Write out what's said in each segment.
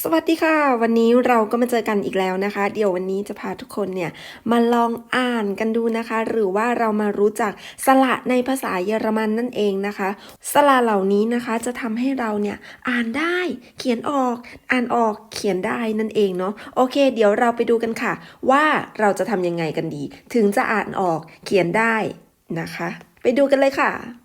สวัสดีค่ะ วันนี้เราก็มาเจอกันอีกแล้วนะคะ เดี๋ยววันนี้จะพาทุกคนเนี่ยมาลองอ่านกันดูนะคะ หรือว่าเรามารู้จักสระในภาษาเยอรมันนั่นเองนะคะ สระเหล่านี้นะคะจะทำให้เราเนี่ยอ่านได้ เขียนออก อ่านออกเขียนได้นั่นเองเนาะโอเค เดี๋ยวเราไปดูกันค่ะ ว่าเราจะทำยังไงกันดี ถึงจะอ่านออกเขียนได้นะคะ ไปดูกันเลยค่ะ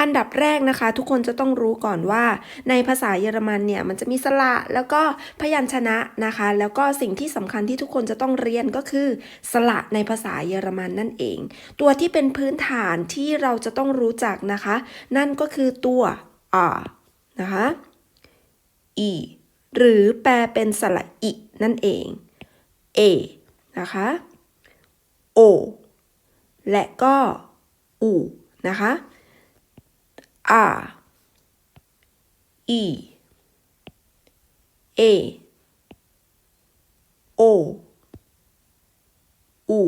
อันดับแรกนะคะ ทุกคนจะต้องรู้ก่อนว่า ในภาษาเยอรมันเนี่ยมันจะมีสระแล้วก็พยัญชนะนะคะ แล้วก็สิ่งที่สำคัญที่ทุกคนจะต้องเรียนก็คือสระในภาษาเยอรมันนั่นเอง ตัวที่เป็นพื้นฐานที่เราจะต้องรู้จักนะคะ นั่นก็คือตัว r นะคะ e หรือแปลเป็นสระอินั่นเอง a นะคะ o และก็ u นะคะ R E A O U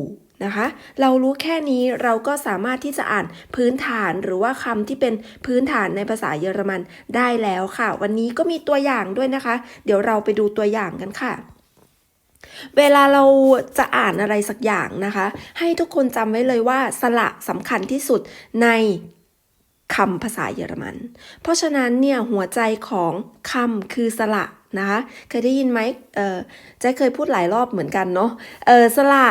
นะคะ เรารู้แค่นี้เราก็สามารถที่จะอ่านพื้นฐานหรือว่าคำที่เป็นพื้นฐานในภาษาเยอรมันได้แล้วค่ะ วันนี้ก็มีตัวอย่างด้วยนะคะ เดี๋ยวเราไปดูตัวอย่างกันค่ะเวลาเราจะอ่านอะไรสักอย่างนะคะ ให้ทุกคนจำไว้เลยว่าสระสำคัญที่สุดใน คำภาษาเยอรมัน เพราะฉะนั้นเนี่ยหัวใจของคำคือสระนะคะเคยได้ยินไหมเออจ๊เคยพูดหลายรอบเหมือนกันเนาะเออสระ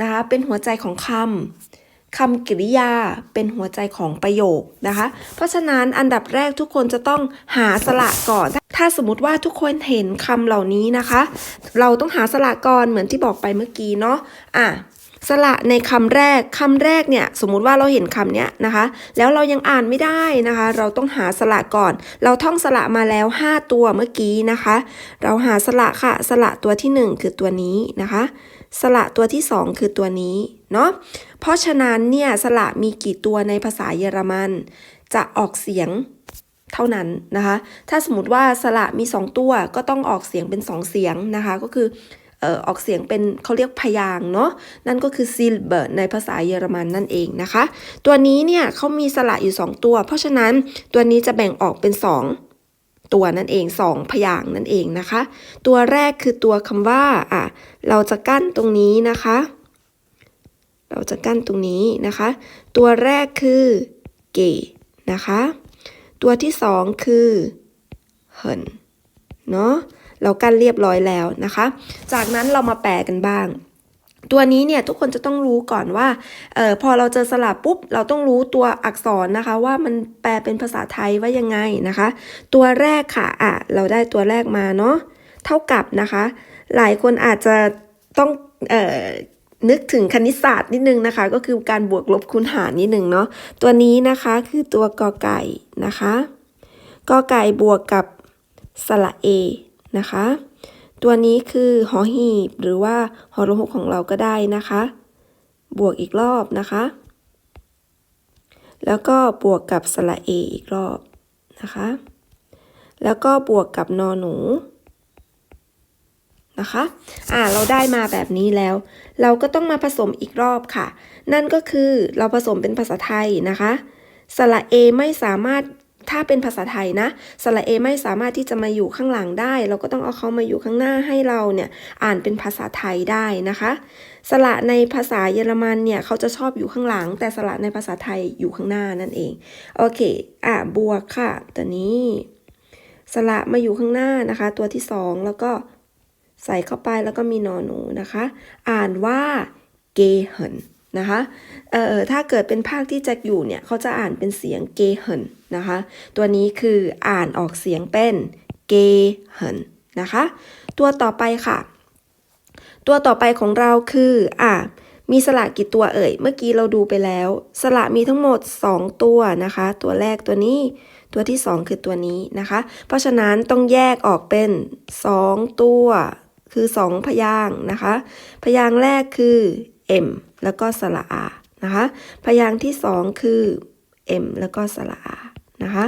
นะคะเป็นหัวใจของคำคำกริยาเป็นหัวใจของประโยคนะคะ เพราะฉะนั้นอันดับแรกทุกคนจะต้องหาสระก่อน ถ้าสมมติว่าทุกคนเห็นคำเหล่านี้นะคะ เราต้องหาสระก่อนเหมือนที่บอกไปเมื่อกี้เนาะอะ สระในคำแรกคำแรกเนี่ยสมมุติว่าเราเห็นคำเนี้ยนะคะ แล้วเรายังอ่านไม่ได้นะคะ เราต้องหาสระก่อน เราท่องสระมาแล้ว 5 ตัวเมื่อกี้นะคะ เราหาสระค่ะ สระตัวที่ 1 คือตัวนี้นะคะ สระตัวที่ 2 คือตัวนี้เนาะเพราะฉะนั้นเนี่ยสระมีกี่ตัวในภาษาเยอรมัน จะออกเสียงเท่านั้นนะคะ ถ้าสมมติว่าสระมี 2 ตัวก็ต้องออกเสียงเป็น 2 เสียงนะคะก็คือ ออกเสียงเป็นเขาเรียกพยางเนาะนั่นก็คือ silber ในภาษาเยอรมันนั่นเองนะคะ ตัวนี้เนี่ยเขามีสระอยู่ 2 ตัว เพราะฉะนั้นตัวนี้จะแบ่งออกเป็น 2 ตัวนั่นเอง 2 พยางนั่นเองนะคะ ตัวแรกคือตัวคำว่าอะเราจะกั้นตรงนี้นะคะ เราจะกั้นตรงนี้นะคะ ตัวแรกคือเกนะคะ ตัวที่สองคือเหินเนาะ เรากั้นเรียบร้อยแล้วนะคะ จากนั้นเรามาแปลกันบ้าง ตัวนี้เนี่ยทุกคนจะต้องรู้ก่อนว่าออพอเราเจอสระปุ๊บ เราต้องรู้ตัวอักษรนะคะ ว่ามันแปลเป็นภาษาไทยว่ายังไงนะคะ ตัวแรกค่ะอะเราได้ตัวแรกมาเนาะเท่ากับนะคะ หลายคนอาจจะต้องออนึกถึงคณิตศาสตร์นิดนึงนะคะ ก็คือการบวกลบคูณหารนิดนึงเนาะตัวนี้นะคะคือตัวกอไก่นะคะกอไก่บวกกับสระเอ นะคะ ตัวนี้คือหอหีบหรือว่าหอระหกของเราก็ได้นะคะ บวกอีกรอบนะคะ แล้วก็บวกกับสระเออีกรอบนะคะ แล้วก็บวกกับนอหนูนะคะ อ่า เราได้มาแบบนี้แล้ว เราก็ต้องมาผสมอีกรอบค่ะ นั่นก็คือเราผสมเป็นภาษาไทยนะคะ สระเอไม่สามารถ ถ้าเป็นภาษาไทยนะสระเอไม่สามารถที่จะมาอยู่ข้างหลังได้ เราก็ต้องเอาเขามาอยู่ข้างหน้าให้เราเนี่ยอ่านเป็นภาษาไทยได้นะคะ สระในภาษาเยอรมันเนี่ยเขาจะชอบอยู่ข้างหลัง แต่สระในภาษาไทยอยู่ข้างหน้านั่นเอง โอเค อะบวกค่ะ ตัวนี้สระมาอยู่ข้างหน้านะคะ ตัวที่สองแล้วก็ใส่เข้าไปแล้วก็มีนอหนูนะคะ อ่านว่าเกเหิน นะคะเอ่อถ้าเกิดเป็นภาคที่จะอยู่เนี่ยเขาจะอ่านเป็นเสียงเกเหินนะคะ ตัวนี้คืออ่านออกเสียงเป็นเกเหินนะคะ ตัวต่อไปค่ะ ตัวต่อไปของเราคืออะมีสระกี่ตัวเอ่ย เมื่อกี้เราดูไปแล้ว สระมีทั้งหมด 2 ตัวนะคะ ตัวแรกตัวนี้ ตัวที่ 2 คือตัวนี้นะคะ เพราะฉะนั้นต้องแยกออกเป็น 2 ตัว คือ 2 พยางนะคะ พยางแรกคือ M แล้วก็สระอานะคะ พยางค์ที่ 2 คือ M แล้วก็สระอานะคะ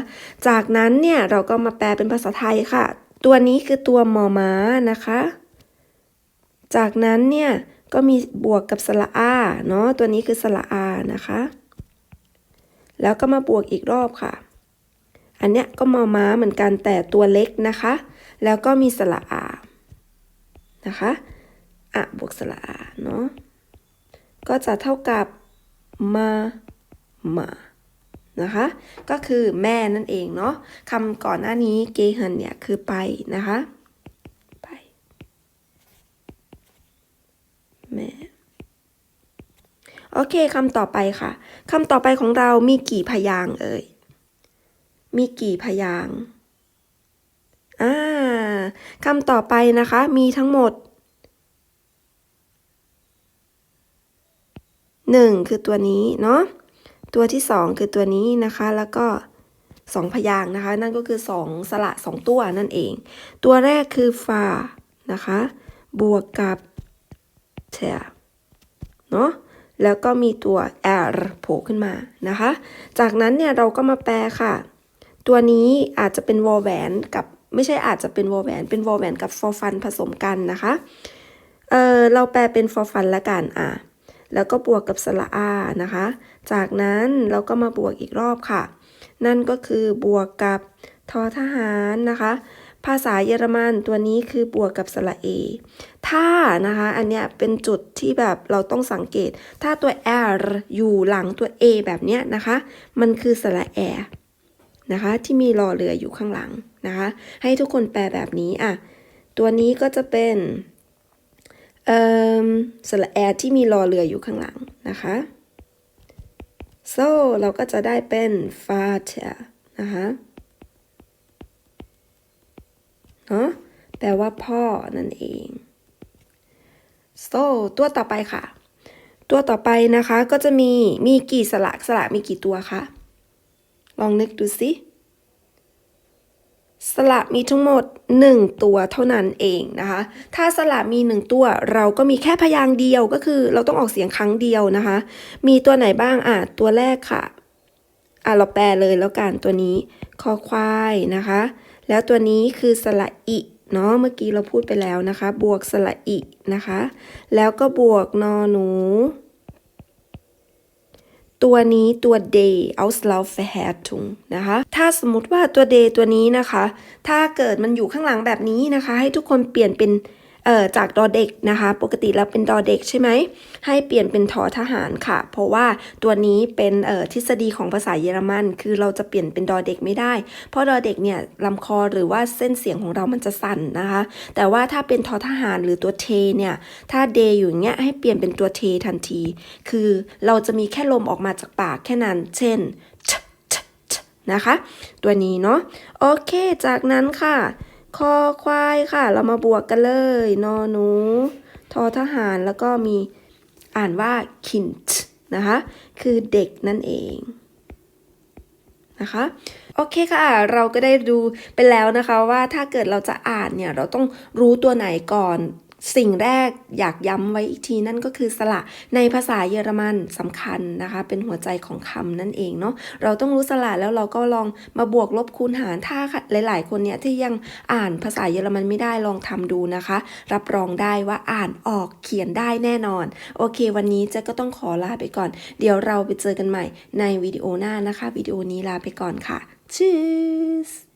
จากนั้นเนี่ยเราก็มาแปลเป็นภาษาไทยค่ะ ตัวนี้คือตัวมอม้านะคะ จากนั้นเนี่ยก็มีบวกกับสระอาเนาะตัวนี้คือสระอานะคะ แล้วก็มาบวกอีกรอบค่ะ อันเนี้ยก็มอม้าเหมือนกันแต่ตัวเล็กนะคะ แล้วก็มีสระอานะคะอะบวกสระอาเนาะ ก็จะเท่ากับมามานะคะ ก็คือแม่นั่นเองเนาะคำก่อนหน้านี้เกหันเนี่ยคือไปนะคะไปแม่โอเคคำต่อไปค่ะคำต่อไปของเรามีกี่พยางเอ่ยมีกี่พยางอ่าคำต่อไปนะคะมีทั้งหมด หนึ่งคือตัวนี้เนาะตัวที่สองคือตัวนี้นะคะ แล้วก็สองพยางนะคะ นั่นก็คือสองสระสองตัวนั่นเอง ตัวแรกคือฟานะคะ บวกกับเทเนาะแล้วก็มีตัว r โผล่ขึ้นมานะคะ จากนั้นเนี่ยเราก็มาแปลค่ะ ตัวนี้อาจจะเป็นวอลแหวนกับไม่ใช่อาจจะเป็นวอลแหวน เป็นวอลแหวนกับฟอร์ฟันผสมกันนะคะ เออเราแปลเป็นฟอร์ฟันละกัน อะ แล้วก็บวกกับสระอานะคะ จากนั้นเราก็มาบวกอีกรอบค่ะ นั่นก็คือบวกกับทอทหารนะคะ ภาษาเยอรมันตัวนี้คือบวกกับสระเอ ถ้านะคะ อันเนี้ยเป็นจุดที่แบบเราต้องสังเกต ถ้าตัว r อยู่หลังตัว a แบบเนี้ยนะคะ มันคือสระแอนะคะที่มีรอเรืออยู่ข้างหลังนะคะ ให้ทุกคนแปลแบบนี้อะ ตัวนี้ก็จะเป็น สระแอที่มีรอเรืออยู่ข้างหลังนะคะ so เราก็จะได้เป็น father นะคะเนาะแปลว่าพ่อนั่นเอง so ตัวต่อไปค่ะ ตัวต่อไปนะคะก็จะมีมีกี่สระสระมีกี่ตัวคะ ลองนึกดูสิ สระมีทั้งหมด 1 ตัวเท่านั้นเองนะคะ ถ้าสระมี 1 ตัวเราก็มีแค่พยางค์เดียวก็คือ เราต้องออกเสียงครั้งเดียวนะคะ มีตัวไหนบ้างอะตัวแรกค่ะอะเราแปลเลยแล้วกันตัวนี้คอควายนะคะ แล้วตัวนี้คือสระอิเนาะเมื่อกี้เราพูดไปแล้วนะคะ บวกสระอินะคะ แล้วก็บวกนอหนู ตัวนี้ตัว day auslauferhärtung นะคะ ถ้าสมมติว่าตัว day ตัวนี้นะคะ ถ้าเกิดมันอยู่ข้างหลังแบบนี้นะคะ ให้ทุกคนเปลี่ยนเป็น เอ่อจากดอเด็กนะคะ ปกติแล้วเป็นดอเด็กใช่ไหมให้เปลี่ยนเป็นทอทหารค่ะ เพราะว่าตัวนี้เป็นเอ่อทฤษฎีของภาษาเยอรมัน คือเราจะเปลี่ยนเป็นดอเด็กไม่ได้ เพราะดอเด็กเนี่ยลำคอหรือว่าเส้นเสียงของเรามันจะสั่นนะคะ แต่ว่าถ้าเป็นทอทหารหรือตัวเทเนี่ยถ้าเดอยู่อย่างเงี้ยให้เปลี่ยนเป็นตัวเททันที คือเราจะมีแค่ลมออกมาจากปากแค่นั้นเช่นนะคะ ตัวนี้เนาะโอเค จากนั้นค่ะ คอควายค่ะ เรามาบวกกันเลย นอหนู ทอทหารแล้วก็มีอ่านว่า kind นะคะ คือเด็กนั่นเองนะคะโอเคค่ะ เราก็ได้ดูไปแล้วนะคะว่าถ้าเกิดเราจะอ่านเนี่ย เราต้องรู้ตัวไหนก่อน สิ่งแรกอยากย้ำไว้อีกทีนั่นก็คือสระในภาษาเยอรมันสำคัญนะคะ เป็นหัวใจของคำนั่นเองเนาะเราต้องรู้สระแล้วเราก็ลองมาบวกลบคูณหารถ้าหลาย ๆ คนเนี่ยที่ยังอ่านภาษาเยอรมันไม่ได้ลองทำดูนะคะ รับรองได้ว่าอ่านออกเขียนได้แน่นอน โอเค วันนี้เจ๊ก็ต้องขอลาไปก่อน เดี๋ยวเราไปเจอกันใหม่ในวิดีโอหน้านะคะวิดีโอนี้ลาไปก่อนค่ะ Tschüss